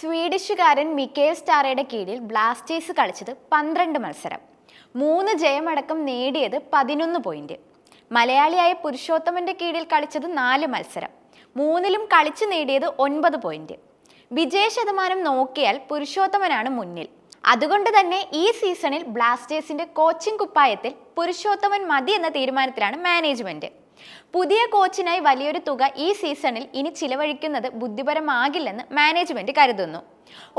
സ്വീഡിഷുകാരൻ Mikkel സ്റ്റാറയുടെ കീഴിൽ Blasters കളിച്ചത് പന്ത്രണ്ട് മത്സരം. മൂന്ന് ജയമടക്കം നേടിയത് പതിനൊന്ന് പോയിന്റ്. മലയാളിയായ പുരുഷോത്തമന്റെ കീഴിൽ കളിച്ചത് നാല് മത്സരം. മൂന്നിലും കളിച്ചു നേടിയത് ഒൻപത് പോയിന്റ്. വിജയ ശതമാനം നോക്കിയാൽ പുരുഷോത്തമനാണ് മുന്നിൽ. അതുകൊണ്ട് തന്നെ ഈ സീസണിൽ ബ്ലാസ്റ്റേഴ്സിന്റെ കോച്ചിംഗ് കുപ്പായത്തിൽ പുരുഷോത്തമൻ മതി എന്ന തീരുമാനത്തിലാണ് മാനേജ്മെന്റ്. പുതിയ കോച്ചിനായി വലിയൊരു തുക ഈ സീസണിൽ ഇനി ചിലവഴിക്കുന്നത് ബുദ്ധിപരമാകില്ലെന്ന് മാനേജ്മെന്റ് കരുതുന്നു.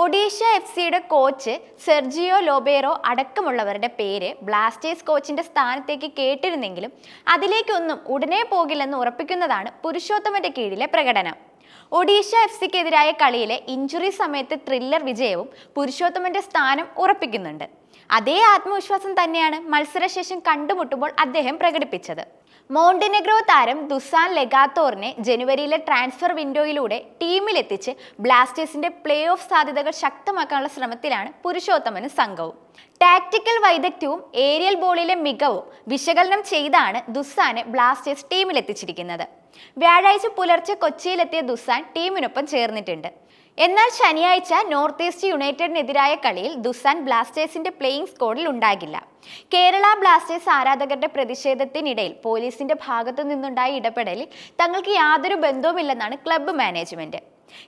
ഒഡീഷ എഫ് സിയുടെ കോച്ച് സെർജിയോ ലോബേറോ അടക്കമുള്ളവരുടെ പേര് ബ്ലാസ്റ്റേഴ്സ് കോച്ചിന്റെ സ്ഥാനത്തേക്ക് കേട്ടിരുന്നെങ്കിലും അതിലേക്കൊന്നും ഉടനെ പോകില്ലെന്ന് ഉറപ്പിക്കുന്നതാണ് പുരുഷോത്തമന്റെ കീഴിലെ പ്രകടനം. ഒഡീഷ എഫ് സിക്കെതിരായ കളിയിലെ ഇഞ്ചുറി സമയത്ത് ത്രില്ലർ വിജയവും പുരുഷോത്തമന്റെ സ്ഥാനം ഉറപ്പിക്കുന്നുണ്ട്. അതേ ആത്മവിശ്വാസം തന്നെയാണ് മത്സരശേഷം കണ്ടുമുട്ടുമ്പോൾ അദ്ദേഹം പ്രകടിപ്പിച്ചത്. മോണ്ടിനെഗ്രോ താരം ദുസാൻ ലെഗാത്തോറിനെ ജനുവരിയിലെ ട്രാൻസ്ഫർ വിൻഡോയിലൂടെ ടീമിലെത്തിച്ച് ബ്ലാസ്റ്റേഴ്സിന്റെ പ്ലേ ഓഫ് സാധ്യതകൾ ശക്തമാക്കാനുള്ള ശ്രമത്തിലാണ് പുരുഷോത്തമനും സംഘവും. ടാക്ടിക്കൽ വൈദഗ്ധ്യവും ഏരിയൽ ബോളിലെ മികവും വിശകലനം ചെയ്താണ് ദുസാനെ ബ്ലാസ്റ്റേഴ്സ് ടീമിലെത്തിച്ചിരിക്കുന്നത്. വ്യാഴാഴ്ച പുലർച്ചെ കൊച്ചിയിലെത്തിയ ദുസാൻ ടീമിനൊപ്പം ചേർന്നിട്ടുണ്ട്. എന്നാൽ ശനിയാഴ്ച നോർത്ത് ഈസ്റ്റ് യുണൈറ്റഡിനെതിരായ കളിയിൽ ദുസാൻ ബ്ലാസ്റ്റേഴ്സിന്റെ പ്ലേയിംഗ് സ്കോഡിൽ ഉണ്ടാകില്ല. കേരള ബ്ലാസ്റ്റേഴ്സ് ആരാധകരുടെ പ്രതിഷേധത്തിനിടയിൽ പോലീസിന്റെ ഭാഗത്തു നിന്നുണ്ടായ ഇടപെടലിൽ തങ്ങൾക്ക് യാതൊരു ബന്ധവുമില്ലെന്നാണ് ക്ലബ്ബ് മാനേജ്മെന്റ്.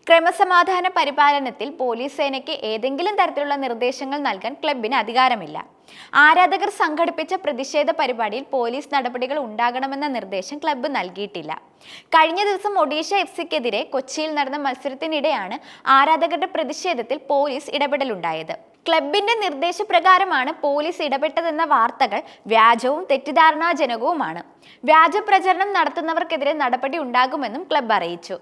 ക്രമസമാധാന പരിപാലനത്തിൽ പോലീസ് സേനയ്ക്ക് ഏതെങ്കിലും തരത്തിലുള്ള നിർദ്ദേശങ്ങൾ നൽകാൻ ക്ലബിന് അധികാരമില്ല. ആരാധകർ സംഘടിപ്പിച്ച പ്രതിഷേധ പരിപാടിയിൽ പോലീസ് നടപടികൾ ഉണ്ടാകണമെന്ന നിർദ്ദേശം ക്ലബ്ബ് നൽകിയിട്ടില്ല. കഴിഞ്ഞ ദിവസം ഒഡീഷ എഫ് സിക്കെതിരെ കൊച്ചിയിൽ നടന്ന മത്സരത്തിനിടെയാണ് ആരാധകരുടെ പ്രതിഷേധത്തിൽ പോലീസ് ഇടപെടലുണ്ടായത്. ക്ലബിന്റെ നിർദ്ദേശപ്രകാരമാണ് പോലീസ് ഇടപെട്ടതെന്ന വാർത്തകൾ വ്യാജവും തെറ്റിദ്ധാരണാജനകവുമാണ്. വ്യാജ പ്രചരണം നടത്തുന്നവർക്കെതിരെ നടപടി ഉണ്ടാകുമെന്നും ക്ലബ്ബ് അറിയിച്ചു.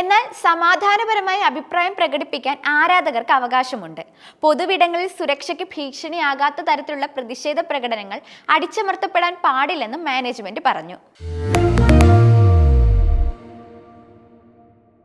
എന്നാൽ സമാധാനപരമായി അഭിപ്രായം പ്രകടിപ്പിക്കാൻ ആരാധകർക്ക് അവകാശമുണ്ട്. പൊതുവിടങ്ങളിൽ സുരക്ഷയ്ക്ക് ഭീഷണിയാകാത്ത തരത്തിലുള്ള പ്രതിഷേധ പ്രകടനങ്ങൾ അടിച്ചമർത്തപ്പെടാൻ പാടില്ലെന്നും മാനേജ്മെന്റ് പറഞ്ഞു.